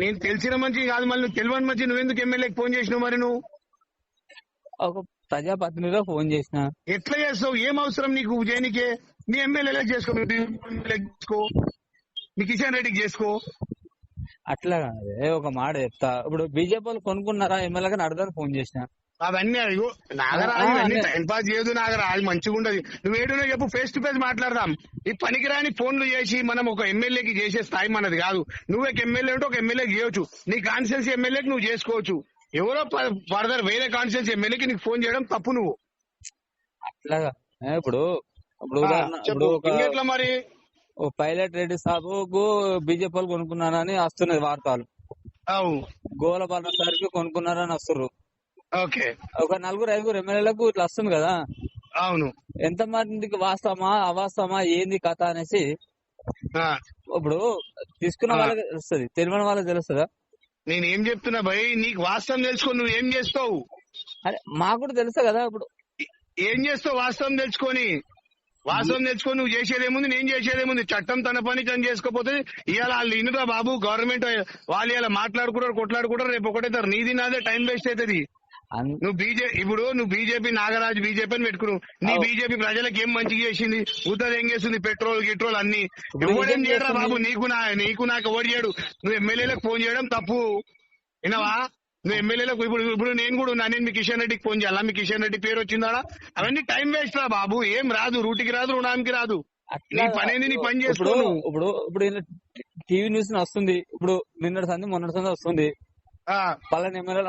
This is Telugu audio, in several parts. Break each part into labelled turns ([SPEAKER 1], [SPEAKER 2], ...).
[SPEAKER 1] నేను తెలిసిన మంచి కాదు మళ్ళీ నువ్వు తెలియని మంచి నువ్వెందుకు ఎమ్మెల్యేకి ఫోన్ చేసినావు మరి నువ్వు?
[SPEAKER 2] ఒక ప్రజాప్రతినిధిగా ఫోన్ చేసిన.
[SPEAKER 1] ఎట్లా చేస్తావు? ఏం అవసరం నీకు చేయనికే మీ ఎమ్మెల్యేలకు చేసుకో మీ చేసుకో మీ కిషన్ రెడ్డికి చేసుకో.
[SPEAKER 2] అట్లా కాదు. ఒక మాట చెప్తా. ఇప్పుడు బీజేపీ వాళ్ళు కొనుక్కున్నారా? ఎమ్మెల్యేగా నడదని ఫోన్ చేసిన.
[SPEAKER 1] అవన్నీ అయ్యో నాగరాజు ఇవన్నీ. టైం పాస్ చేయదు నాగరాజు మంచిగా ఉండదు నువ్వు ఏడునో చెప్పు ఫేస్ టు ఫేస్ మాట్లాడదాం. ఈ పనికిరాని ఫోన్లు చేసి మనం ఒక ఎమ్మెల్యేకి చేసే స్థాయి మనది కాదు. నువ్వు ఒక ఎమ్మెల్యే ఉంటే ఒక ఎమ్మెల్యేకి చేయొచ్చు. నీ కాన్స్టిట్యూన్సీ ఎమ్మెల్యేకి నువ్వు చేసుకోవచ్చు. ఎవరో ఫర్దర్ వేరే కాన్స్టిట్యూన్సీ ఎమ్మెల్యేకి నీకు ఫోన్ చేయడం తప్పు నువ్వు.
[SPEAKER 2] అట్లాగా. ఇప్పుడు
[SPEAKER 1] మరి?
[SPEAKER 2] ఓ పైలట్ రెడ్డి సాబుకు బీజేపీ వాళ్ళు కొనుక్కున్నారని వస్తున్నాయి వార్తలు. గోలపాలన సార్కి కొనుక్కున్నారని వస్తుర్రు.
[SPEAKER 1] ఓకే.
[SPEAKER 2] ఒక నలుగురు ఐదుగురు ఎమ్మెల్యేలకు ఇట్లా వస్తుంది కదా.
[SPEAKER 1] అవును.
[SPEAKER 2] ఎంత మందికి వాస్తవమా అవాస్తవమా ఏంది కథ అనేసి ఇప్పుడు తీసుకున్న. వాళ్ళకి తెలుస్తుంది తెలియని వాళ్ళకి తెలుస్తుందా?
[SPEAKER 1] నేను ఏం చెప్తున్నా భయ్ నీకు వాస్తవం తెలుసుకొని నువ్వు ఏం చేస్తావు?
[SPEAKER 2] అరే మాకు కూడా తెలుసా కదా ఇప్పుడు.
[SPEAKER 1] ఏం చేస్తావు వాస్తవం తెలుసుకొని? వాస్తవం తెలుసుకొని నువ్వు చేసేదేముంది నేను చేసేదేముంది? చట్టం తన పని తను చేసుకోకపోతే ఇవాళ వాళ్ళు ఇనురా బాబు? గవర్నమెంట్ వాళ్ళు ఇలా మాట్లాడుకుంటారు కొట్లాడుకుంటారు రేపు ఒకటేతారు. నీది నాదే టైం వేస్ట్ అవుతుంది. నువ్వు బీజేపీ ఇప్పుడు నువ్వు బీజేపీ నాగరాజు బీజేపీ అని పెట్టుకున్నావు నీ. బీజేపీ ప్రజలకు ఏం మంచిగా చేసింది? ఉత్తర ఏం చేస్తుంది? పెట్రోల్ గిట్రోల్ అన్ని. ఎవడేం
[SPEAKER 2] చేస్తుంది?
[SPEAKER 1] బాబు? నీకు నా నీకు నాకు ఓడి చేయడు? నువ్వు ఎమ్మెల్యేలకు ఫోన్ చేయడం తప్పు. వినవా నువ్వు ఎమ్మెల్యేలకు ఇప్పుడు ఇప్పుడు నేను కూడా ఉన్నా. నేను మీ కిషన్ రెడ్డికి ఫోన్ చేయాలా? మీ కిషన్ రెడ్డి పేరు వచ్చిందా అవన్నీ టైం వేస్ట్ రా బాబు. ఏం రాదు. రూటికి రాదు రుణానికి రాదు. నీ పనేంది నీ పని చేసుకో నువ్వు.
[SPEAKER 2] ఇప్పుడు ఇప్పుడు టీవీ న్యూస్ వస్తుంది. ఇప్పుడు నిన్నటి సంది మొన్నటి సంది వస్తుంది. పలానా ఎమ్మెల్యే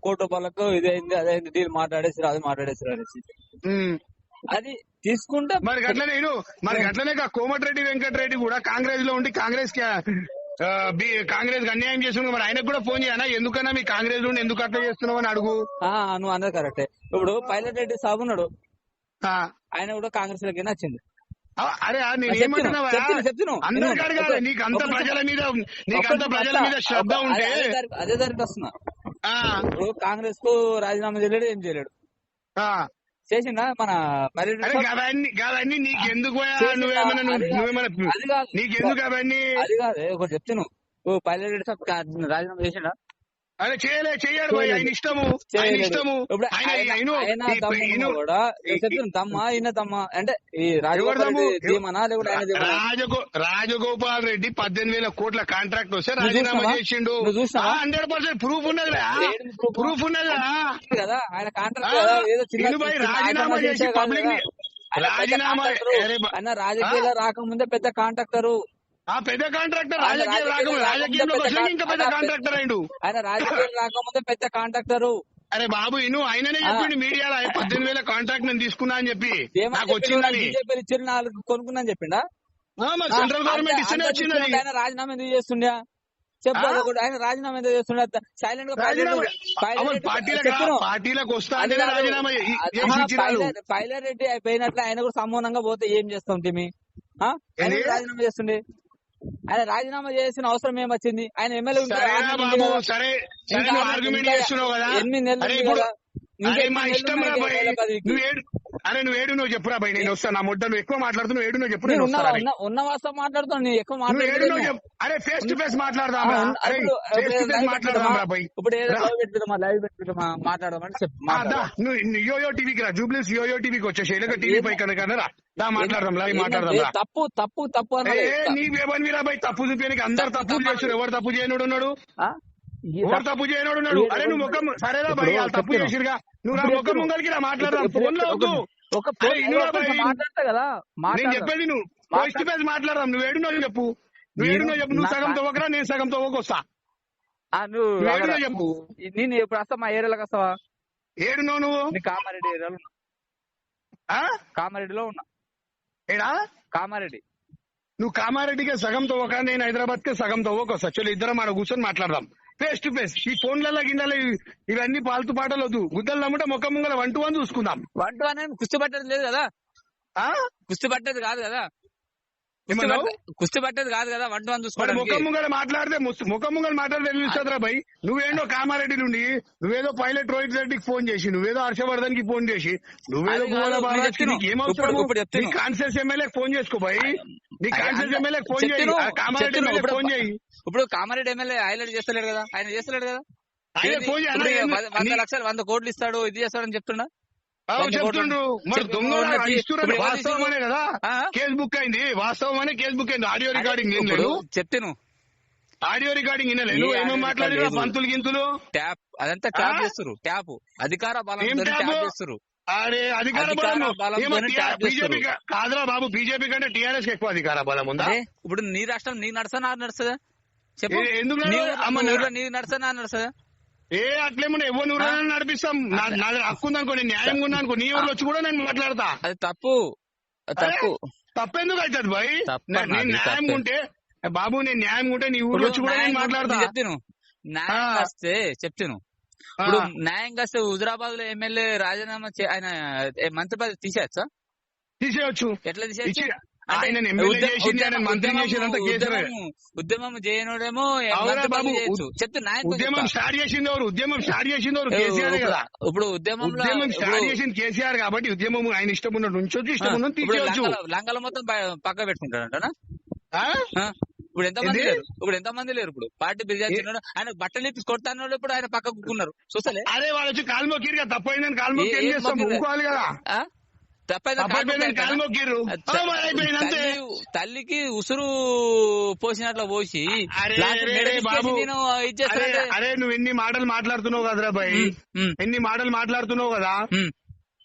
[SPEAKER 2] కోటి రూపాయలకు ఇదైంది అదైంది డీల్ మాట్లాడేసారు అది మాట్లాడేసారు అనేసి. అది తీసుకుంటే
[SPEAKER 1] మరి అట్లనే నేను మరి అట్లనే కోమటిరెడ్డి వెంకటరెడ్డి కూడా కాంగ్రెస్లో ఉండి కాంగ్రెస్ కాంగ్రెస్కి అన్యాయం చేస్తున్నాడు మరి ఆయనకు కూడా ఫోన్ చేయనా ఎందుకన్నా మీ కాంగ్రెస్ నుండి ఎందుకు అట్లా చేస్తున్నావు అని అడుగు.
[SPEAKER 2] ఆ, నువ్వు అన్నది కరెక్టే. ఇప్పుడు పైలట్ రెడ్డి సాబు ఉన్నాడు. ఆయన కూడా కాంగ్రెస్లోకి నచ్చింది
[SPEAKER 1] అరే నేను
[SPEAKER 2] చెప్తున్నా.
[SPEAKER 1] అందరికి. అడగాలి. నీకు అంత ప్రజల మీద నీకు అంత ప్రజల మీద శ్రద్ధ ఉంటే
[SPEAKER 2] అదే దారికి వస్తున్నా. కాంగ్రెస్కు రాజీనామా చేయలేడు ఏం చేయలేడు.
[SPEAKER 1] ఆ.
[SPEAKER 2] చేసిందా మన సాబ్
[SPEAKER 1] అవన్నీ అవన్నీ. నీకెందుకు అవన్నీ?
[SPEAKER 2] అది కాదు. ఒకటి చెప్తాను ఓ పైలట్ రాజీనామా చేసిండా?
[SPEAKER 1] అరే చేయలే చేయడు పోయి ఆయన ఇష్టము ఆయన. ఇష్టము. ఆయన
[SPEAKER 2] ఆయన ఆయన తమ్మ ఈయన తమ్మ. అంటే ఈ రాజగోపాల్? రెడ్డి ఆయన
[SPEAKER 1] పద్దెనిమిది వేల కోట్ల కాంట్రాక్ట్ వస్తే రాజీనామా? చేసిండు? Hundred percent proof
[SPEAKER 2] proof?
[SPEAKER 1] Proof ఉన్నదిరా
[SPEAKER 2] కదా. ఆయన కాంట్రాక్ట్ ఏదో చిన్న
[SPEAKER 1] రాజీనామా చేసి పబ్లిక్
[SPEAKER 2] ఆయన
[SPEAKER 1] రాజీనామా
[SPEAKER 2] ఆయన రాజకీయాల్లో రాకముందే పెద్ద కాంట్రాక్టరు
[SPEAKER 1] ఆ పెద్ద కాంట్రాక్టర్ రాజకీయ
[SPEAKER 2] రాకముందే
[SPEAKER 1] రాజకీయంలోకి ఇంకా పెద్ద
[SPEAKER 2] కాంట్రాక్టర్.
[SPEAKER 1] అయిండు.
[SPEAKER 2] ఆయన రాజకీయాలు రాకముందే పెద్ద కాంట్రాక్టరు.
[SPEAKER 1] అరే బాబు ఇను ఆయననే చెప్పిండు మీడియాలో "ఏ, పద్దెనిమిది వేల కాంట్రాక్ట్ నేను తీసుకున్నా అని చెప్పి. నాకు వచ్చిందని
[SPEAKER 2] ఇచ్చిన నాలుగు కొనుక్కున్నా చెప్పిండా?
[SPEAKER 1] ఆ, మరి సెంట్రల్ గవర్నమెంట్ ఇస్తేనే
[SPEAKER 2] అంత
[SPEAKER 1] వచ్చింది
[SPEAKER 2] తీసుకున్నాక ఆయన రాజీనామా ఎందుకు చేస్తుండే? చెప్పు
[SPEAKER 1] ఆ?
[SPEAKER 2] అదొకటి. ఆయన రాజీనామా ఎందుకు చేస్తుండే? సైలెంట్గా
[SPEAKER 1] పార్టీలకు వస్తా. రాజీనామా చే-
[SPEAKER 2] అది-
[SPEAKER 1] చేసి
[SPEAKER 2] ఆహా,
[SPEAKER 1] ఇచ్చినారు
[SPEAKER 2] పైలట్- పైలట్ రెడ్డి అయిపోయినట్లు ఆయన కూడా సమానంగా పోతే ఏం చేస్తాం తిమి? రాజీనామా చేస్తుండే. ఆయన రాజీనామా చేసిన అవసరం ఏమొచ్చింది? ఆయన ఎమ్మెల్యే ఎనిమిది నెలలు
[SPEAKER 1] అరే. నువ్వు ఏడు నువ్వు చెప్పురా భయ్ నేను వస్తా నా ముడ్డ నువ్వు ఎక్కువ మాట్లాడుతున్నావు ఏడు నువ్వు చెప్పు
[SPEAKER 2] నేను
[SPEAKER 1] నేను
[SPEAKER 2] ఉన్న
[SPEAKER 1] వస్తా
[SPEAKER 2] వాస్తవం మాట్లాడుతాను నేను ఎక్కువ
[SPEAKER 1] అరే ఫేస్ టు ఫేస్ మాట్లాడదాం మాట్లాడదాం రా భయ్.
[SPEAKER 2] ఇప్పుడు. లైవ్ పెట్టుకుందామా? మాట్లాడదామని చెప్పు.
[SPEAKER 1] నువ్వు యోయో టీవీకి రా. జూబ్లీస్ యోయో టీవీకి వచ్చేసి ఇలాగ టీవీ పై కనుక రా. దా మాట్లాడదాం లైవ్ మాట్లాడదాం
[SPEAKER 2] తప్పు తప్పు తప్పు అన్నది.
[SPEAKER 1] నీవేమని రా భయ్? తప్పు చూపించడానికి అందరు
[SPEAKER 2] తప్పు
[SPEAKER 1] చేస్తారు ఎవరు తప్పు చేయనుడు ఉన్నాడు? ఎవరు తప్పు చేయనోడు ఉన్నాడు? అరే నువ్వు ముఖం సరేరా భయ్ వాళ్ళు తప్పు. చేసిరుగా నువ్వు
[SPEAKER 2] ఇప్పుడు
[SPEAKER 1] ముఖం. ముంగలికి రా మాట్లాడదాం. ఫోన్లో
[SPEAKER 2] ఒక-. మాట్లాడతా కదా?
[SPEAKER 1] నేను. చెప్పేది నువ్వు.
[SPEAKER 2] మాట్లాడు.
[SPEAKER 1] ఫేస్ టు ఫేస్ మాట్లాడదాం. నువ్వు ఏడునో చెప్పు. నువ్వు ఏడునో చెప్పు. నువ్వు సగం తవ్వకరా నేను సగం తవ్వకొస్తా.
[SPEAKER 2] ఆ, నువ్వు
[SPEAKER 1] ఏడునో చెప్పు.
[SPEAKER 2] నేను ఎప్పుడు వస్తా మా ఏరియాలోకి వస్తావా?
[SPEAKER 1] ఏడునో నువ్వు?
[SPEAKER 2] కామారెడ్డి ఏరియాలో కామారెడ్డిలో ఉన్నా.
[SPEAKER 1] ఏడా?
[SPEAKER 2] కామారెడ్డి.
[SPEAKER 1] నువ్వు కామారెడ్డికి సగం తవ్వక నేను హైదరాబాద్కి సగం తవ్వకొస్తా. చలో ఇద్దరం ఆడ కూర్చొని మాట్లాడదాం. ఫేస్ టు ఫేస్ ఈ ఫోన్లలో గిన్నెల ఇవన్నీ పాల్తు పాటలు వద్దు. గుద్దలు నమ్ముట ముఖం ముంగల వన్ టు వన్ చూసుకుందాం.
[SPEAKER 2] వన్ టు వన్ కుస్తీ పట్టేది లేదు కదా?
[SPEAKER 1] ఆ?
[SPEAKER 2] కుస్తీ పట్టేది కాదు? కదా కుస్తీ పట్టేది కాదు కదా వన్ టు వన్ చూసుకోవడానికి?
[SPEAKER 1] ముఖం ముంగల మాట్లాడితే ముఖం ముంగల మాట్లాడితే తెలుస్తుందిరా భయ్? నువ్వేంటో కామారెడ్డి నుండి నువ్వేదో పైలట్ రోహిత్ రెడ్డికి ఫోన్ చేసి నువ్వేదో హర్షవర్ధన్కి ఫోన్ చేసి నువ్వేదో
[SPEAKER 2] అది కాదు,
[SPEAKER 1] గోల
[SPEAKER 2] నేను
[SPEAKER 1] బాలాజీకి
[SPEAKER 2] చెప్తున్నా.
[SPEAKER 1] నీకు ఏం
[SPEAKER 2] ఇప్పుడు-
[SPEAKER 1] అవసరం
[SPEAKER 2] ఇప్పుడు చెప్తున్నా.
[SPEAKER 1] నీ కాన్షియస్ ఎమ్మెల్యే ఫోన్ చేసుకో భయ్. నీ
[SPEAKER 2] అంత-
[SPEAKER 1] ఎమ్మెల్యే ఫోన్ చేయి. ఆ కామారెడ్డి ఫోన్ చేయి.
[SPEAKER 2] ఇప్పుడు కామారెడ్డి ఎమ్మెల్యే హైలైట్ చేస్తలేడు కదా? ఆయన చేస్తలేడు కదా? వంద- లక్షలు వంద కోట్లు ఇస్తాడు ఇది చేస్తాడని చెప్తున్నా
[SPEAKER 1] చెప్తుండ్రు మరి దొంగ వాస్తవమనే కదా? కేసు బుక్ అయింది. వాస్తవమనే కేసు బుక్ అయింది. ఆడియో రికార్డింగ్ లేదు.
[SPEAKER 2] చెప్తాను.
[SPEAKER 1] ఆడియో రికార్డింగ్ ఏమేమి. పంతులు గింతులు?
[SPEAKER 2] ట్యాప్ అదంతా ట్యాప్
[SPEAKER 1] ఆ?
[SPEAKER 2] చేస్తారు ట్యాప్. అధికార బలం
[SPEAKER 1] ఏం
[SPEAKER 2] ట్యాప్?
[SPEAKER 1] ట్యాప్?
[SPEAKER 2] చేస్తారు
[SPEAKER 1] అరే అధికార బలం బీజేపీ. కాదురా బాబు బీజేపీ కంటే టీఆర్ఎస్ ఎక్కువ అధికార బలం ఉందా?
[SPEAKER 2] ఇప్పుడు నీ రాష్ట్రం నీ నడుసా నాకు నడుస్తుందా? చెప్పు.
[SPEAKER 1] ఏ- ఎందుకు
[SPEAKER 2] నీ
[SPEAKER 1] నడవదు?
[SPEAKER 2] ఊర్లో-
[SPEAKER 1] అమ్మ
[SPEAKER 2] నీ
[SPEAKER 1] నా-
[SPEAKER 2] ఊర్లో నీ నడుసా నాకు నడుస్తుందా
[SPEAKER 1] ఏ అట్లేమన్నా ఎవరు ఊళ్ళో నడిపిస్తాం. నా- హక్కు ఉందనుకో నేను న్యాయంగా ఉన్నా అనుకో నీ ఊర్లో వచ్చి కూడా నేను మాట్లాడతా.
[SPEAKER 2] అది తప్పు. తప్పు.
[SPEAKER 1] తప్పెందుకు అవుతుంది భాయ్ నేను
[SPEAKER 2] నాది,
[SPEAKER 1] న్యాయం
[SPEAKER 2] తప్పే.
[SPEAKER 1] ఉంటే బాబు నేను న్యాయం ఉంటే నీ ఊర్లో వచ్చి కూడా నేను మాట్లాడతా.
[SPEAKER 2] చెప్తాను న్యాయం. వస్తే చెప్తాను. ఇప్పుడు న్యాయం వస్తే హుజరాబాద్లో ఎమ్మెల్యే రాజీనామా ఆయన మంత్రి పదవి తీసేయచ్చా?
[SPEAKER 1] తీసేయచ్చు.
[SPEAKER 2] ఎట్లా తీసేయచ్చు?
[SPEAKER 1] ఆయన మంత్రి చేసినంత కేసీఆర్
[SPEAKER 2] ఉద్యమం చేయనోడేమో
[SPEAKER 1] బాబు?
[SPEAKER 2] కోసం
[SPEAKER 1] ఉద్యమం. స్టార్ట్ చేసింది ఎవరు? ఉద్యమం స్టార్ట్ చేసింది ఎవరు? కేసీఆర్ కదా.
[SPEAKER 2] ఇప్పుడు ఉద్యమంలో
[SPEAKER 1] ఉద్యమం స్టార్ట్ చేసింది కేసీఆర్ కాబట్టి ఉద్యమం ఆయన ఇష్టం ఉన్నట్టు ఉంచొచ్చు ఇష్టం ఉన్నట్టు తీసేయచ్చు.
[SPEAKER 2] లంగల- మొత్తం పక్క?
[SPEAKER 1] ఆ?
[SPEAKER 2] ఇప్పుడు ఎంత మంది? లేరు? ఇప్పుడు ఎంత మంది లేరు ఇప్పుడు? పార్టీ బిర్యానీ ఆయన బట్టలు ఇప్పి కొడతాను ఇప్పుడు ఆయన పక్క కుక్కున్నారు చూసలే
[SPEAKER 1] అరే వాళ్ళు వచ్చి కాలు మొక్కిరు కదా తప్పైందని కాలు మొక్కి
[SPEAKER 2] ఏ-
[SPEAKER 1] ఏం
[SPEAKER 2] ఏం
[SPEAKER 1] చేస్తాం?
[SPEAKER 2] మొక్కిరు?
[SPEAKER 1] ఊకోవాలి కదా.
[SPEAKER 2] తల్లికి ఉసురు పోసినట్ల పోసి
[SPEAKER 1] అరే, నువ్వు ఎన్ని మాటలు మాట్లాడుతున్నావు కదరా
[SPEAKER 2] ఉమ్,
[SPEAKER 1] ఎన్ని మాటలు మాట్లాడుతున్నావు కదా?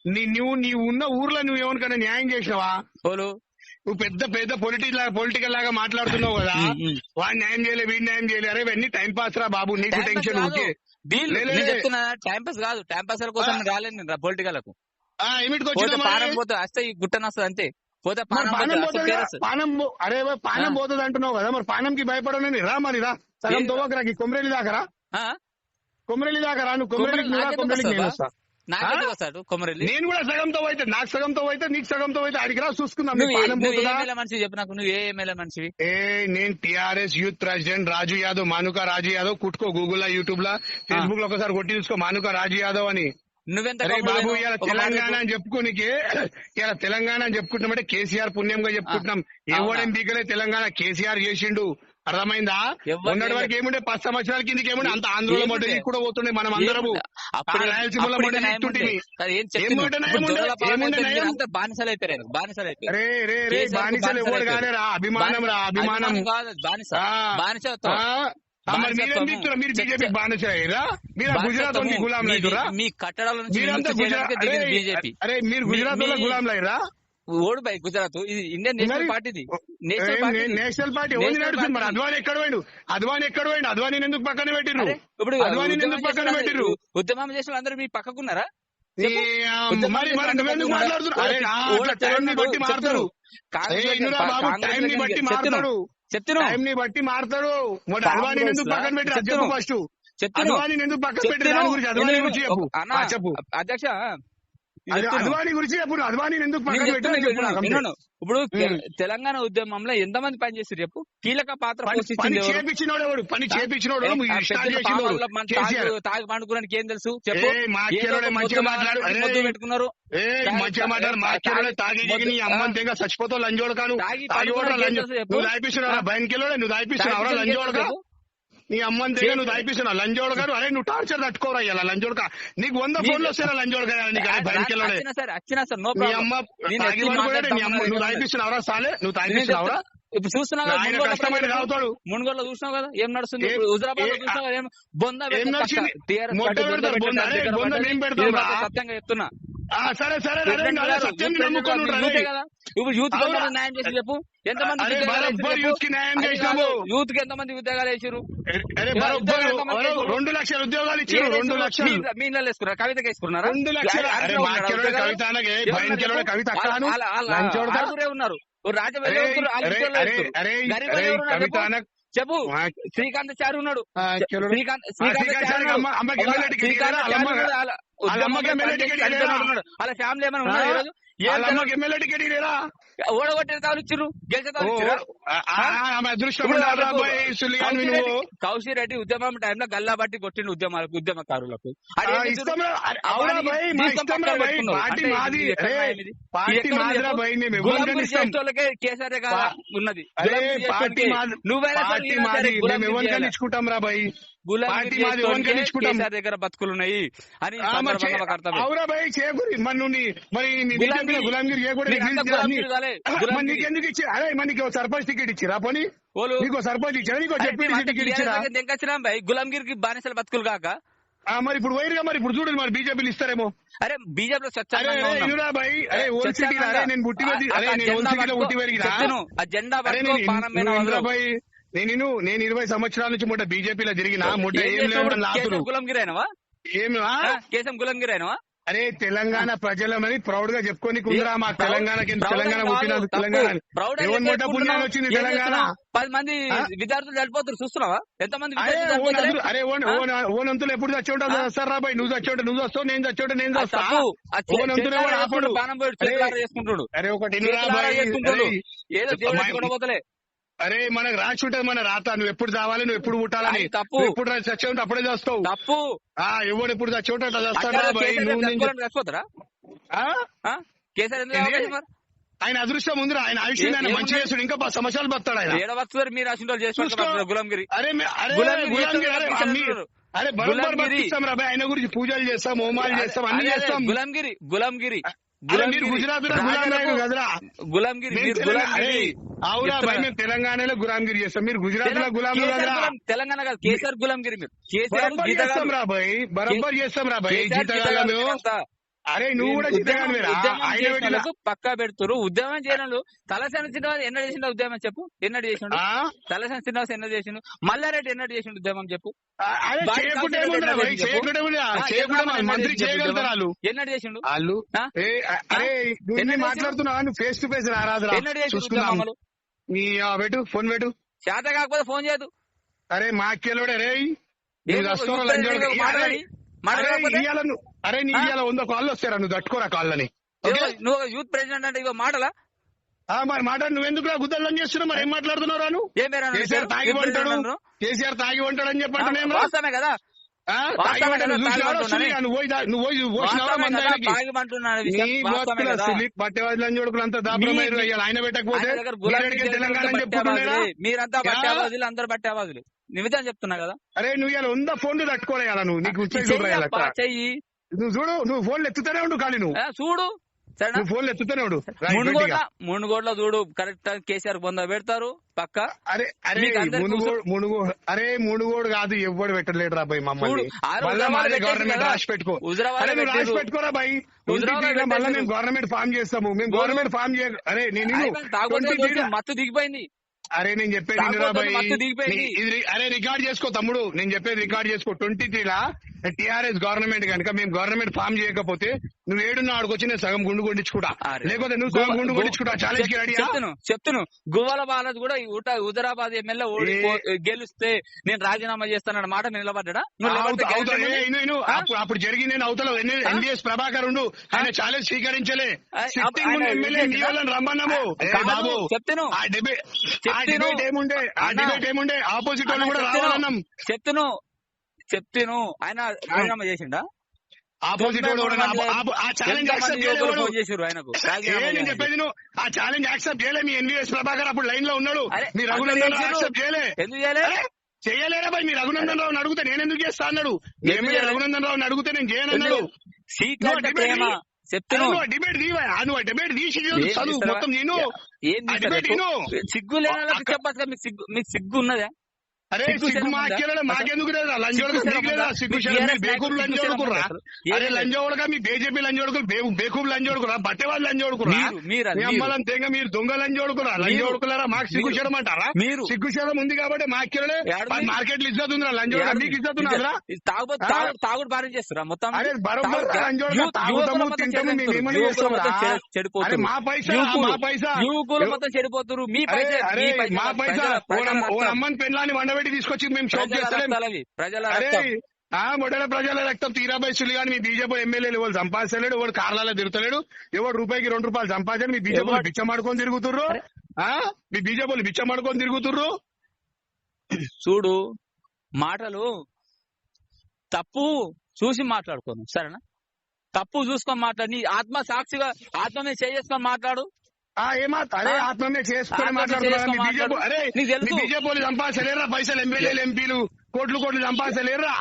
[SPEAKER 1] నువ్వు నీ ఉన్న ఊర్లో నువ్వు ఎవరికైనా న్యాయం చేసినావా నువ్వు పెద్ద పెద్ద పొలిటిక్ లాగా పొలిటికల్ లాగా మాట్లాడుతున్నావు కదా. వాడు న్యాయం చేయలే వీడి న్యాయం చేయలే. అరే ఇవన్నీ టైం పాస్ రా బాబు నీకు టెన్షన్. ఓకే.
[SPEAKER 2] చెప్తున్నా టైం పాస్ కాదు. టైం పాస్ కోసం. రాలేదు నేను పొలిటికల్ పోతే
[SPEAKER 1] వచ్చినా
[SPEAKER 2] పానం పోతే వస్తే ఈ గుట్టన వస్తుంది అంతే పోతే పానం
[SPEAKER 1] పానం పోతుంది. పానం అరే పానం. పోతుంది అంటున్నావు కదా మరి పానంకి భయపడనని రా మరి రా సగం
[SPEAKER 2] ఏంది?
[SPEAKER 1] తవ్వకరా కొమ్మరెల్లి దాకరా
[SPEAKER 2] ఆ?
[SPEAKER 1] కొమ్మరెల్లి దాకరా నువ్వు కొమ్మరెల్లికి నేను? వస్తా?
[SPEAKER 2] వస్తాడు కొమరెల్లి
[SPEAKER 1] నేను కూడా సగంతో అయితే నాకు సగంతో అయితే నీకు సగంతో అయితే అడిగి రా చూసుకుందాం పానం
[SPEAKER 2] మనిషి చెప్పు నాకు నువ్వు ఏ ఎమ్మెల్యే మనిషివి
[SPEAKER 1] ఏ నేను TRS youth president Raju Yadav మానుక Raju Yadav కుట్టుకో గూగుల్లో యూట్యూబ్లో ఫేస్బుక్లో ఒకసారి కొట్టి చూసుకో మానుక రాజు యాదవ్ అని
[SPEAKER 2] నువ్వెంత
[SPEAKER 1] బాబు? ఇలా తెలంగాణ. అని చెప్పుకోనికి ఇలా తెలంగాణ అని చెప్పుకుంటున్నామంటే కేసీఆర్ పుణ్యంగా చెప్పుకుంటున్నాం? ఎవడేం దిగలే తెలంగాణ కేసీఆర్ చేసిండు? అర్థమైందా? మొన్నటి వరకు. ఏముండే? పది సంవత్సరాల కిందకి ఏముండే? అంత ఆంధ్రలో? మొదటి కూడా పోతుండే మనం అందరము. రాయలసీమలో మొదటి
[SPEAKER 2] బానిసలు
[SPEAKER 1] ఎవరు. కాలేరా? అభిమానం రా అభిమానం.
[SPEAKER 2] బానిస.
[SPEAKER 1] మరి. బీజేపీ బానిస అయ్యారా మీరు గుజరాత్ గులాం
[SPEAKER 2] మీ-
[SPEAKER 1] అవుతురా
[SPEAKER 2] మీ కట్టడాల నుంచి
[SPEAKER 1] మీరంతా
[SPEAKER 2] విముక్తి
[SPEAKER 1] గుజరాత్
[SPEAKER 2] చేయడానికే
[SPEAKER 1] అరే
[SPEAKER 2] దిగింది బీజేపీ.
[SPEAKER 1] అరే మీరు గుజరాత్ గులాం అయ్యారా
[SPEAKER 2] ఓడు బై గుజరాత్. ఇది ఇండియన్ నేషనల్ పార్టీది. National party
[SPEAKER 1] national party? Only నడుస్తుంది మరి. అద్వాని ఎక్కడ పోయిండు? అద్వాని ఎక్కడ పోయిండు? అద్వాని ఎందుకు పక్కన పెట్టిర్రు?
[SPEAKER 2] అరే, ఇప్పుడు
[SPEAKER 1] అద్వాని ఎందుకు పక్కన
[SPEAKER 2] వాళ్ళు- ఉద్యమం చేసిన అందరూ మీ పక్కకున్నారా?
[SPEAKER 1] మరి మరి నువ్వెందుకు
[SPEAKER 2] వాళ్ళు
[SPEAKER 1] బట్టి మారుతాడు. ఎందుకు పక్కన పెట్టి. ఫస్ట్. ఎందుకు పక్కన పెట్టి దాని గురించి గురించి చెప్పు. చెప్పు.
[SPEAKER 2] అధ్యక్ష.
[SPEAKER 1] అద్వాని గురించి చెప్పు. ఎందుకు పక్కన పెట్టి
[SPEAKER 2] ఇప్పుడు. తెలంగాణ ఉద్యమంలో ఎంతమంది పనిచేసారు చెప్పు? కీలక పాత్ర
[SPEAKER 1] పని పని? చేపించినోడు పని
[SPEAKER 2] తాగు- పండుకోవడానికి ఏం తెలుసు? చెప్పు. పెట్టుకున్నారు.
[SPEAKER 1] చచ్చిపోతావు లంజోడకాను. నువ్వు దాయిపిస్తున్నావు నువ్వు దాయిపిస్తున్నావు. నీ అమ్మని తెగ నువ్వు దాయిపిస్తున్నావు లంజోడకారు అరే నువ్వు టార్చర్ తట్టుకోరా ఇలా లంజోడక నీకు వంద
[SPEAKER 2] నీకు-
[SPEAKER 1] ఫోన్లు వస్తారా నీకు
[SPEAKER 2] వచ్చినా సరే వచ్చినా సరే నో
[SPEAKER 1] అమ్మ తాగి నీ అమ్మ. నువ్వు సాలే. నువ్వు
[SPEAKER 2] నేను
[SPEAKER 1] తాగిపిస్తున్నావురా.
[SPEAKER 2] ఇప్పుడు చూస్తున్నావు కదా చూసినావు కదా ఏం నడుస్తుంది?
[SPEAKER 1] హుజరాబాద్లో
[SPEAKER 2] చూసినావు కదా బొంద దగ్గర సత్యంగా చెప్తున్నా.
[SPEAKER 1] సరే సరే సత్యం నమ్ముకొని
[SPEAKER 2] ఇప్పుడు యూత్ న్యాయం చేసి చెప్పు. ఎంతమంది యూత్కి?
[SPEAKER 1] న్యాయం చేసినాము.
[SPEAKER 2] యూత్కి ఎంతమంది ఉద్యోగాలు వేసారు?
[SPEAKER 1] రెండు లక్షల ఉద్యోగాలు ఇచ్చారు రెండు లక్షలు.
[SPEAKER 2] మీ ఇళ్ళలో వేసుకున్నారా? కవితకి వేసుకున్నారా?
[SPEAKER 1] రెండు లక్షల.
[SPEAKER 2] ఉన్నారు?
[SPEAKER 1] కవిత కెలోడే
[SPEAKER 2] చెప్పు?
[SPEAKER 1] కవిత
[SPEAKER 2] ఉన్నారు. శ్రీకాంత్ చారు ఉన్నాడు. శ్రీకాంత్ శ్రీకాంత్
[SPEAKER 1] శ్రీకాంత్
[SPEAKER 2] వాళ్ళ ఫ్యామిలీ ఏమైనా ఉన్నారా? ఈరోజు?
[SPEAKER 1] ఎమ్మెల్యే టికెట్
[SPEAKER 2] ఓడగొట్టిన తాను ఇచ్చిర్రు
[SPEAKER 1] నువ్వు?
[SPEAKER 2] రెడ్డి- ఉద్యమం టైంలో గల్లా బట్టి కొట్టిండు ఉద్యమాలకు ఉద్యమకారులకు. కేసీఆర్ ఉన్నది. నువ్వైనా.
[SPEAKER 1] ఇచ్చుకుంటాం రా
[SPEAKER 2] కేసీఆర్ దగ్గర బతుకులున్నాయి అని.
[SPEAKER 1] అవురా భయ్ మరి మరి. గులాంగిరి ఇచ్చి అరే నీకు సర్పంచ్ టికెట్ ఇచ్చిరా పోనీ? నీకు సర్పంచ్ ఇచ్చారా? నీకు
[SPEAKER 2] అరే,
[SPEAKER 1] చెప్పి
[SPEAKER 2] మేము అంతా
[SPEAKER 1] టికెట్
[SPEAKER 2] TRS
[SPEAKER 1] ఇచ్చిరా?
[SPEAKER 2] దగ్గర దెంకొచ్చినాం భయ్ గులాం గిరికి బానిసల బతుకులు కాక.
[SPEAKER 1] మరి ఇప్పుడు వైరుగా మరి ఇప్పుడు చూడండి మరి బీజేపీలు ఇస్తారేమో.
[SPEAKER 2] అరే బీజేపీలో
[SPEAKER 1] నేను ఓల్
[SPEAKER 2] జెండా
[SPEAKER 1] నేను
[SPEAKER 2] మీద
[SPEAKER 1] నేను ఇరవై సంవత్సరాల నుంచి ముట్ట బీజేపీలో తిరిగిన ముట్ట
[SPEAKER 2] ఏం?
[SPEAKER 1] లేదు లాతురు
[SPEAKER 2] కేశం గులంగిరి అయినవా
[SPEAKER 1] ఏమి ఆ?
[SPEAKER 2] కేశం గులంగిరి అయినవా
[SPEAKER 1] అరే తెలంగాణ ప్రజలమని ప్రౌడ్గా చెప్పుకొని కుందరా మా తెలంగాణకి తెలంగాణ
[SPEAKER 2] అని
[SPEAKER 1] పుట్టిన
[SPEAKER 2] కాదు,
[SPEAKER 1] తెలంగాణ ఎవరి పుణ్యాన్ని? వచ్చింది తెలంగాణ?
[SPEAKER 2] పది మంది? విద్యార్థులు చనిపోతారు చూస్తున్నావా చనిపోతారు
[SPEAKER 1] అదురు- అరే ఓన్
[SPEAKER 2] ఆ?
[SPEAKER 1] ఓన్ ఓన్ అంతులు ఎప్పుడు చచ్చి
[SPEAKER 2] ఆ?
[SPEAKER 1] వస్తారు రా భయ్ నువ్వు చచ్చి నువ్వు వస్తావు నేను చచ్చి నేను
[SPEAKER 2] అది
[SPEAKER 1] చస్తా
[SPEAKER 2] తప్పు. ఆ చే-
[SPEAKER 1] ఓన్ అంతులు
[SPEAKER 2] చేతులారా
[SPEAKER 1] ఎవడు ఆపడు
[SPEAKER 2] చేసుకుంటాడు, ప్రాణం పోయి
[SPEAKER 1] అరే,
[SPEAKER 2] చేతులారా చేసుకుంటాడు
[SPEAKER 1] అరే ఒకటి అరే, మనకు రాసి ఉంటది మన రాత. నువ్వు ఎప్పుడు చావాలి నువ్వు ఎప్పుడు పుట్టాలని
[SPEAKER 2] తప్పు.
[SPEAKER 1] ఎప్పుడు చచ్చి ఉంటే అప్పుడే చేస్తావు
[SPEAKER 2] తప్పు.
[SPEAKER 1] ఆ ఎవడు ఎప్పుడు చచ్చి ఉంటే అట్లా చేస్తాడు? ఆయన అదృష్టం ఉంది ఆయన ఆయుష్యం
[SPEAKER 2] ఏ-
[SPEAKER 1] ఆయన? మంచి చేస్తాడు. ఇంకా సంవత్సరాలు బతాడు ఆయన.
[SPEAKER 2] ఏడ వస్తున్నారు మీరు? చేసి
[SPEAKER 1] చూసుకో.
[SPEAKER 2] గులంగిరి.
[SPEAKER 1] అరే అరే
[SPEAKER 2] గులాంగిరి
[SPEAKER 1] అరే, భయ్ ఆయన గురించి పూజలు చేస్తాం హోమాలు చేస్తాం అన్ని చేస్తాం.
[SPEAKER 2] గులాంగిరి గులాంగిరి. గులాంగిరి.
[SPEAKER 1] అవునా భయ్. మేము తెలంగాణలో గులాంగిరి చేస్తాం. మీరు గుజరాత్లో
[SPEAKER 2] గులాం- తెలంగాణ కాదు కేసీఆర్ గులాంగిరి మీరు. కేసీఆర్
[SPEAKER 1] చేస్తాం రా భయ్ బరబ్బర్ చేస్తాం రా భయ్. అరే నువ్వు కూడా
[SPEAKER 2] ఉద్యమం- పక్కా పెడుతురు ఉద్యమం చేయడంలో తలసాని శ్రీనివాస్ ఎన్నడు చేసిండు ఉద్యమం చెప్పు? ఎన్నడు చేసిండు? తలసాని శ్రీనివాస్ ఎన్నడు చేసిండు? మల్లారెడ్డి ఎన్నడు చేసిండు ఉద్యమం చెప్పు?
[SPEAKER 1] మంత్రి చేయగలుగుతారు
[SPEAKER 2] ఎన్నడు చేసిండు?
[SPEAKER 1] వాళ్ళు? అరే
[SPEAKER 2] ఎన్నడు?
[SPEAKER 1] మాట్లాడుతున్నావు? ఫేస్ టు ఫేస్ రారాదురా
[SPEAKER 2] ఎన్నడు చేసిండు
[SPEAKER 1] నీ పెట్టు ఫోన్ పెట్టు.
[SPEAKER 2] చేత కాకపోతే ఫోన్ చేయదు.
[SPEAKER 1] అరే మా అక్కేలోడే రే అరే, నీ? ఇయ్యాల వంద కాళ్ళు వస్తారా నువ్వు తట్టుకోరా కాళ్ళని.
[SPEAKER 2] నువ్వు యూత్ ప్రెసిడెంట్ అంటే ఇవో మాటలా?
[SPEAKER 1] మరి మాట నువ్వు ఎందుకు గుద్దలు చేస్తున్నావు? మరి ఏం మాట్లాడుతున్నావు
[SPEAKER 2] అన్నాడు?
[SPEAKER 1] కేసీఆర్ తాగి ఉంటాడు? కేసీఆర్ తాగి ఉంటాడు అని
[SPEAKER 2] వాస్తవమే కదా?
[SPEAKER 1] తాగి
[SPEAKER 2] వాస్తవమే
[SPEAKER 1] ఉంటాడు
[SPEAKER 2] కదా,
[SPEAKER 1] నువ్వు
[SPEAKER 2] తాగి
[SPEAKER 1] చూసినావా?
[SPEAKER 2] ఉంటున్నాడు.
[SPEAKER 1] సునీల్, నువ్వు పోయి దా- నువ్వు పోయి పోసినావా
[SPEAKER 2] వాస్తవమే
[SPEAKER 1] మంది
[SPEAKER 2] కదా,
[SPEAKER 1] ఆయనకి?
[SPEAKER 2] తాగిమంటున్నాడు
[SPEAKER 1] నీ
[SPEAKER 2] విషయం. వాస్తవమే
[SPEAKER 1] బతుకుల
[SPEAKER 2] కదా.
[SPEAKER 1] సిలిక్ బట్టేవాళ్ళు లంజోడుకులు అంతా అయ్యాలి ఆయన పెట్టకపోతే తెలంగాణ.
[SPEAKER 2] మీరంతా ఆవాజులు అందరు బట్టే ఆవాజులు నిమితం చెప్తున్నా కదా.
[SPEAKER 1] అరే నువ్వు ఇలా ఉందా ఫోన్ తట్టుకోలేయాల నువ్వు. నీకు
[SPEAKER 2] చెయ్యి
[SPEAKER 1] నువ్వు చూడు నువ్వు ఫోన్లు ఎత్తుతూనే ఉండు ఖాళీ నువ్వు.
[SPEAKER 2] చూడు.
[SPEAKER 1] నువ్వు ఫోన్లు ఎత్తుతూనే ఉండు. రైట్,
[SPEAKER 2] మునుగోడ్ల. మునుగోడ్ల చూడు కరెక్ట్ కేసీఆర్ బొంద పెడతారు పక్క?
[SPEAKER 1] అరే అరే మునుగోడు అరే మునుగోడు కాదు ఎవ్వడు పెట్టలేడు రా మమ్మల్ని. గవర్నమెంట్. రాసి పెట్టుకో. రాసి. పెట్టుకోరా ట్వంటీ మళ్ళీ. మేము గవర్నమెంట్ ఫామ్ చేస్తాము. మేము గవర్నమెంట్ ఫామ్ చేయ అరే నేను
[SPEAKER 2] మత్తు దిగిపోయింది.
[SPEAKER 1] అరే నేను చెప్పేది అరే రికార్డ్ చేసుకో తమ్ముడు. నేను చెప్పేది రికార్డ్ చేసుకో. ట్వంటీ త్రీ లా టిఆర్ఎస్ గవర్నమెంట్ కనుక మేము గవర్నమెంట్ ఫామ్ చేయకపోతే నువ్వు ఏడున్న ఆడుకొచ్చి నేను సగం గుండు కొట్టించుకుంటా.
[SPEAKER 2] అరే.
[SPEAKER 1] లేకపోతే నువ్వు సగం గుండు కొట్టించుకుంటా. ఛాలెంజ్కి
[SPEAKER 2] చెప్తును చెప్తును గువ్వల బాలాజీ కూడా ఊట హుజరాబాద్ ఎమ్మెల్యే గెలిస్తే నేను రాజీనామా చేస్తానన్న మాట నిలబడ్డా?
[SPEAKER 1] అప్పుడు జరిగింది నేను అవతల. ఎన్వీఎస్ ప్రభాకర్ ఉండు. ఆయన ఛాలెంజ్ స్వీకరించలే. రమ్మన్నాము. బాబు
[SPEAKER 2] చెప్తును.
[SPEAKER 1] ఆ డిబేట్ ఏముండే? ఆ. డిబేట్ ఏముండే? ఆపోజిట్ వాళ్ళు కూడా. రావాలన్నాం.
[SPEAKER 2] చెప్తును చెప్తును ఆయన రాజీనామా చేసిండా?
[SPEAKER 1] ఆపోజిట్ ఆ- ఛాలెంజ్. చెప్పేది ఆ యాక్సెప్ట్ చేయలే మీ ఎన్వీఎస్ ప్రభాకర్ అప్పుడు లైన్లో ఉన్నాడు.
[SPEAKER 2] అరే,
[SPEAKER 1] మీ
[SPEAKER 2] అందరూ
[SPEAKER 1] రఘునందన్
[SPEAKER 2] చేసిర్రు.
[SPEAKER 1] యాక్సెప్ట్ చేయలే.
[SPEAKER 2] ఎందుకు చేయలే
[SPEAKER 1] అరే, చేయలేరా భయ్ మీ రఘునందన్ రావు అడిగితే నేను ఎందుకు చేస్తా అన్నాడు? ఎమ్మెల్యే? రఘునందన్ రావు అడిగితే నేను చేయనన్నాడు డిబేట్
[SPEAKER 2] చెప్తును
[SPEAKER 1] నువ్వు తీసి చదువు? మొత్తం నేను.
[SPEAKER 2] సిగ్గు లేని చెప్పచ్చు సిగ్గు మీకు సిగ్గు ఉన్నదా?
[SPEAKER 1] అరే
[SPEAKER 2] సిగ్గు?
[SPEAKER 1] మాకేలా మాకెందుకు లేదా లంజోడకు?
[SPEAKER 2] సిగ్గు
[SPEAKER 1] లంజోడుకురా? అరే. లంజోడుగా మీ బీజేపీ లంజోడుకురా లంజోడుకురా
[SPEAKER 2] మీరు.
[SPEAKER 1] అమ్మలం తెగ దొంగ లంజోడుకురా లంజోడుకులారా మాకు సిగ్గు
[SPEAKER 2] మీరు.
[SPEAKER 1] శరం అంటారా
[SPEAKER 2] మీరు.
[SPEAKER 1] సిగ్గు శరం ఉంది కాబట్టి మాకెళ్ళే ఇజ్జత్ ఉందిరా
[SPEAKER 2] యారు-
[SPEAKER 1] మీకు ఇజ్జత్?
[SPEAKER 2] తాగుడు చేస్తురా మొత్తం
[SPEAKER 1] అరే బరోబర్
[SPEAKER 2] తాగుడు-
[SPEAKER 1] లంజోడుగా
[SPEAKER 2] యూత్-
[SPEAKER 1] తాగుతాము
[SPEAKER 2] యువకులు మొత్తం
[SPEAKER 1] తింటాము మేము
[SPEAKER 2] చెడిపోతురు.
[SPEAKER 1] ఏమని
[SPEAKER 2] యువకులు
[SPEAKER 1] చేస్తాం
[SPEAKER 2] మొత్తం చెడి-
[SPEAKER 1] అరే
[SPEAKER 2] చెడిపోతురు.
[SPEAKER 1] మా పైసా మా పైసా
[SPEAKER 2] యువకులు మొత్తం చెడిపోతురు మీ పైసా మీ పైసా
[SPEAKER 1] ఓ. అమ్మని పెళ్ళాన్ని వండబెట్టి తీసుకొచ్చి మేము షాప్ చేస్తలేం.
[SPEAKER 2] ప్రజల
[SPEAKER 1] అరే
[SPEAKER 2] రక్తం.
[SPEAKER 1] ఆ మొదల ప్రజల రక్తం తీరాబైసులు కానీ మీ బీజేపీ ఎమ్మెల్యేలు ఎవరు సంపాదిస్తలేడు ఎవరు కార్లలో తిరుగుతలేడు ఎవరు రూపాయికి రెండు రూపాయలు సంపాదించండి మీ బీజేపీ బిచ్చమాడుకొని తిరుగుతుర్రు? ఆ? మీ బీజేపీ బిచ్చమాడుకొని తిరుగుతుర్రు?
[SPEAKER 2] చూడు మాటలు తప్పు చూసి మాట్లాడుకోను సరేనా? తప్పు చూసుకొని మాట్లాడు నీ ఆత్మ సాక్షిగా ఆత్మ మీద చేసుకొని మాట్లాడు.
[SPEAKER 1] ఏమా చేసుకొని
[SPEAKER 2] చేసుకొని
[SPEAKER 1] బీజేపీ. అరే బీజేపీ సంపాదించలేరా పైసలు ఎమ్మెల్యేలు ఎంపీలు కోట్లు కోట్లు
[SPEAKER 2] ఏడా?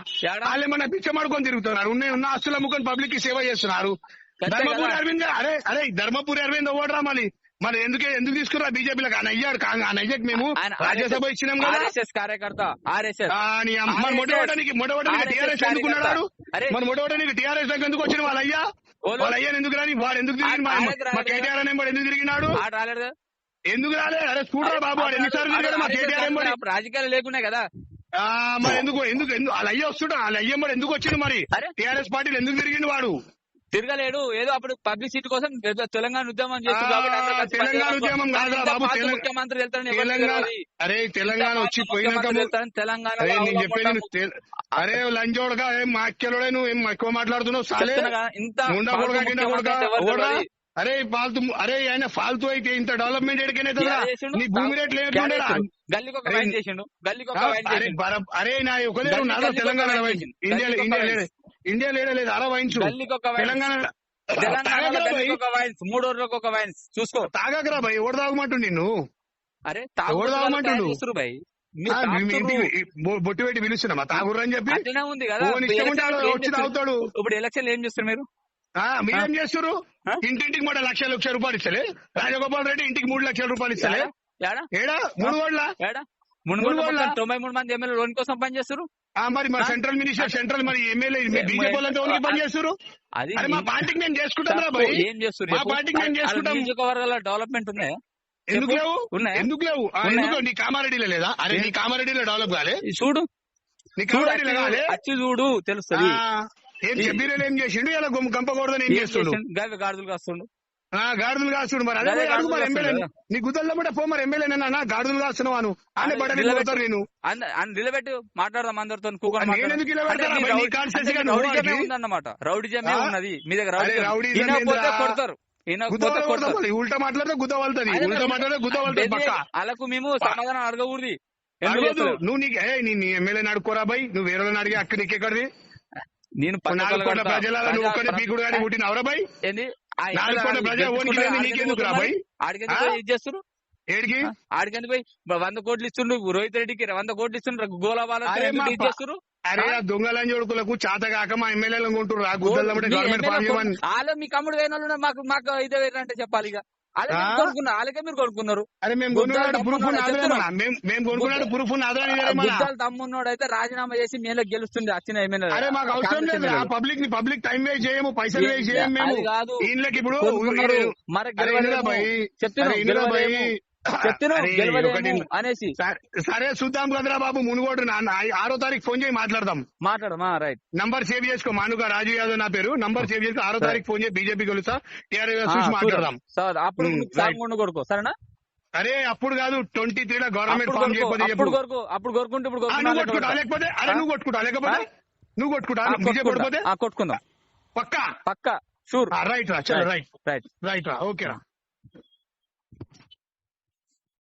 [SPEAKER 1] వాళ్ళు ఏమన్నా బిచ్చమాడుకొని తిరుగుతున్నారు? ఉన్న ఉన్న ఆస్తులు అమ్ముకొని పబ్లిక్కి సేవ చేస్తున్నారు. ధర్మపురి. అరవింద్ అరే అరే ధర్మపురి అరవింద్ ఓడరా మరి మరి ఎందుకే ఎందుకు తీసుకురా బీజేపీలకు ఆయన అయ్యాడు కా- ఆయన అయ్యాక మేము రాజ్యసభ ఇచ్చినాం కదా.
[SPEAKER 2] ఆర్ఎస్ఎస్ కార్యకర్త ఆర్ఎస్ఎస్.
[SPEAKER 1] ఆ, నీ అమ్మ- మరి
[SPEAKER 2] RSS
[SPEAKER 1] మొట్టమొదటికి మొట్టమొదటికి
[SPEAKER 2] RSS
[SPEAKER 1] టీఆర్ఎస్ ఎందుకున్నాడు. మరి మొట్టమొదటికి టీఆర్ఎస్ దగ్గర ఎందుకు వచ్చిన వాళ్ళ అయ్యా. వాళ్ళ అయ్యా ఎందుకు రాని? వాడు ఎందుకు తిరిగి మా కేటీఆర్ అనే వాడు ఎందుకు తిరిగినాడు?
[SPEAKER 2] రాలేదు?
[SPEAKER 1] ఎందుకు రాలే? అరే చూడరా బాబు వాడు ఎన్నిసార్లు తిరిగాడు మా
[SPEAKER 2] RSS
[SPEAKER 1] కేటీఆర్ ఎంబడి
[SPEAKER 2] రాజకీయాలు లేకున్నాయి కదా.
[SPEAKER 1] మరి ఎందుకు ఎందుకు ఎందుకు వాళ్ళ అయ్య వస్తుడా వాళ్ళ అయ్య ఎంబడి ఎందుకు వచ్చిండు మరి. టీఆర్ఎస్ పార్టీలు ఎందుకు తిరిగిండు వాడు?
[SPEAKER 2] తిరగలేడు. ఏదో అప్పుడు పబ్లిసిటీ కోసం తెలంగాణ ఉద్యమం చేస్తూ
[SPEAKER 1] ఆ,
[SPEAKER 2] కాబట్టి అందరూ కలిసి
[SPEAKER 1] తెలంగాణ
[SPEAKER 2] పనిచేయాలి.
[SPEAKER 1] ఉద్యమం కాదురా
[SPEAKER 2] ఇంత
[SPEAKER 1] బాబు,
[SPEAKER 2] పాత
[SPEAKER 1] తెలంగాణ-
[SPEAKER 2] ముఖ్యమంత్రి వెళ్తారని ఎవరికి
[SPEAKER 1] తెలంగాణ
[SPEAKER 2] తెలియదు.
[SPEAKER 1] అరే తెలంగాణ వచ్చి పోయినాక
[SPEAKER 2] తెలంగాణ
[SPEAKER 1] అరే నేను చెప్పేది అరే లంచోడగా ఏం మా అక్కలోడే నువ్వు ఏం ఎక్కువ మాట్లాడుతున్నావు
[SPEAKER 2] కదా, ఇంత
[SPEAKER 1] ముండా కింద. అరే ఫాల్తు అరే ఆయన ఫాల్తు అయితే ఇంత డెవలప్మెంట్ ఎడికైనా
[SPEAKER 2] చేసిండు,
[SPEAKER 1] నీ భూమి రేట్లు అరే, నా
[SPEAKER 2] గల్లీకి
[SPEAKER 1] తెలంగాణ. ఇండియా ఇండియా ఇండియా లేడే లేదు అర వైన్స్
[SPEAKER 2] గల్లీకి ఒక వైన్స్.
[SPEAKER 1] తెలంగాణ
[SPEAKER 2] మూడు రోజులకు ఒక వైన్స్. చూసుకో.
[SPEAKER 1] తాగకరా భయ్ ఎవడు తాగమంటు నిన్ను?
[SPEAKER 2] అరే
[SPEAKER 1] తాగమంటుండు?
[SPEAKER 2] భయ్
[SPEAKER 1] బొ- బొట్టు పెట్టి పిలుస్తున్నామా తాగుర్రు అని చెప్పి?
[SPEAKER 2] అట్లనే ఉంది కదా.
[SPEAKER 1] వచ్చి? తాగుతాడు.
[SPEAKER 2] ఇప్పుడు ఎలక్షన్ ఏం చేస్తారు మీరు?
[SPEAKER 1] మీరేం చేస్తారు? ఇంటింటికి కూడా లక్ష లక్ష రూపాయలు ఇస్తలే. రాజగోపాల్ రెడ్డి ఇంటికి మూడు లక్షల రూపాయలు ఇస్తలే.
[SPEAKER 2] ఏడా?
[SPEAKER 1] మూడు కోట్ల?
[SPEAKER 2] మొత్తం తొంభై మూడు మంది ఎమ్మెల్యే లోన్ కోసం పనిచేస్తారు
[SPEAKER 1] ఆ, మరి మా
[SPEAKER 2] ఆ?
[SPEAKER 1] సెంట్రల్ మినిస్టర్ సెంట్రల్ మరి ఎమ్మెల్యే బీజేపీ వాళ్ళంతా ఎవరికి పని చేస్తారు
[SPEAKER 2] అది
[SPEAKER 1] మా పార్టీకి మేము చేసుకుంటాం
[SPEAKER 2] ఏం చేస్తారు
[SPEAKER 1] మా? పార్టీకి మేము
[SPEAKER 2] వాళ్ళ
[SPEAKER 1] చేసుకుంటాం.
[SPEAKER 2] నియోజకవర్గాల డెవలప్మెంట్ ఉన్నాయా
[SPEAKER 1] ఎందుకు. లేవు? ఎందుకు లేవు? ఎందుకు? నీ కామారెడ్డిలో లేదా? అరే నీ కామారెడ్డిలో డెవలప్ కాలే.
[SPEAKER 2] చూడు.
[SPEAKER 1] నీ కామారెడ్డిలో కాలే.
[SPEAKER 2] అచ్చి చూడు తెలుస్తుంది.
[SPEAKER 1] ఏం చెప్పిరేలు ఏం చేసిండు? ఇలా గంపకూడదని ఏం చేస్తుండు?
[SPEAKER 2] గాడిదలు కాస్తుండు.
[SPEAKER 1] ఆ గాడిదలు కాస్తుడు మరి. అదే అడుగు మరి ఎమ్మెల్యే. నీ గుద్దల్లో కూడా పో మరి ఎమ్మెల్యే నా గాడిదలు కాస్తున్నావు అను.
[SPEAKER 2] నిలబెట్టు.
[SPEAKER 1] పోతారు నేను
[SPEAKER 2] నిలబెట్టి. మాట్లాడదాం అందరితో? ఉందన్నమాట. రౌడీజమే? ఉన్నది. మీ దగ్గర? కొడతారు.
[SPEAKER 1] ఉల్టా మాట్లాడితే గుద్ద
[SPEAKER 2] అదే
[SPEAKER 1] ఉల్టా మాట్లాడితే గుద్ద పక్క.
[SPEAKER 2] వాళ్ళకు మేము సమాధానం అడగకూడదు?
[SPEAKER 1] నువ్వు నీకు ఏ నీ ఎమ్మెల్యేని అడుకోరా భయ్ నువ్వు వేరే వాళ్ళని అడిగి అక్కడ నీకెక్కడిది?
[SPEAKER 2] నేను.
[SPEAKER 1] ప్రజల నువ్వు ఒక్కడే పీకుడు కానీ పుట్టినవరా భయ్
[SPEAKER 2] ఏంది? ఆ
[SPEAKER 1] నాలుగు
[SPEAKER 2] ఎక్కడ
[SPEAKER 1] కోట్ల
[SPEAKER 2] ఆడికి
[SPEAKER 1] ప్రజల ఓనికి
[SPEAKER 2] గెలుచుకుంటారు,
[SPEAKER 1] లేని
[SPEAKER 2] ఆడికి
[SPEAKER 1] నీకెందుకు రా
[SPEAKER 2] ఎందుకు
[SPEAKER 1] భయ్?
[SPEAKER 2] ఆడికి ఎందుకు
[SPEAKER 1] ఆ?
[SPEAKER 2] ఇది చేస్తారు
[SPEAKER 1] ఏడికి?
[SPEAKER 2] ఆ? ఆడికి ఎందుకు పోయి? వంద కోట్లు ఇస్తుండ్రు రోహిత్ రెడ్డికి వంద కోట్లు ఇస్తుండ్రు గోలా
[SPEAKER 1] అరే మా
[SPEAKER 2] వాళ్ళకి
[SPEAKER 1] ప-
[SPEAKER 2] చేస్తారు
[SPEAKER 1] అరే ఆ? దొంగలని జోడుకులకు చాత కాక మా ఎమ్మెల్యేలను ఆ గుద్దలు
[SPEAKER 2] మీ
[SPEAKER 1] గవర్నమెంట్
[SPEAKER 2] వాళ్ళు కమ్ముడు వేయిన మాకు మాకు ఇదే వేరంటే చెప్పాలి ఇక. అలాగే మీరు కొనుక్కున్నారు
[SPEAKER 1] అరే మేము. మేము కొనుక్కున్నాడు ప్రూఫ్
[SPEAKER 2] గుద్దాలు తమ్మున్నోడు అయితే రాజీనామా చేసి మేలో గెలుస్తుంది వచ్చిన ఎమ్మెల్యే
[SPEAKER 1] అరే మాకు అవసరం
[SPEAKER 2] కాంగ్రెస్
[SPEAKER 1] లేదు ఆ
[SPEAKER 2] ఎమ్మెల్యేలు.
[SPEAKER 1] పబ్లిక్ని పబ్లిక్ టైం వేస్ట్ చేయము పైసలు వేస్ట్ చేయము మేము
[SPEAKER 2] కాదు.
[SPEAKER 1] ఇప్పుడు.
[SPEAKER 2] మరి. చెప్తున్నాం,
[SPEAKER 1] అరే ఇనురా భయ్.
[SPEAKER 2] గెలవలేము. చెప్తున్నాం,
[SPEAKER 1] అరే
[SPEAKER 2] గెలవలేము
[SPEAKER 1] ఒకటి
[SPEAKER 2] అనేసి.
[SPEAKER 1] సరే- చూద్దాం కదరా బాబు మునుగోడు ఆరో తారీఖు ఫోన్ చేయి మాట్లాడదాం.
[SPEAKER 2] మాట్లాడమా రైట్.
[SPEAKER 1] నంబర్ సేవ్ చేసుకో మానుగా రాజు యాదవ్ నా పేరు. నంబర్ సేవ్ చేసి ఆరో. తారీఖు ఫోన్ చేసి బీజేపీ గెలుస్తా. టీఆర్ఎస్ చూసి. మాట్లాడదాం.
[SPEAKER 2] సరే, అప్పుడు కొడుకో సరేనా?
[SPEAKER 1] అరే అప్పుడు కాదు ట్వంటీ త్రీ లో గవర్నమెంట్ ఫామ్ చేయకపోతే
[SPEAKER 2] అప్పుడు కొడుకో అప్పుడు కొరుకుంటే ఇప్పుడు
[SPEAKER 1] కొట్టుకుంటా లేకపోతే అరే? నువ్వు కొట్టుకుంటా లేకపోతే నువ్వు కొట్టుకుంటా. బీజేపీ
[SPEAKER 2] కొట్టుకుందాం.
[SPEAKER 1] పక్కా?
[SPEAKER 2] పక్కా షూర్.
[SPEAKER 1] రైట్ రా రైట్.
[SPEAKER 2] రైట్.
[SPEAKER 1] రైట్ రా ఓకే రా.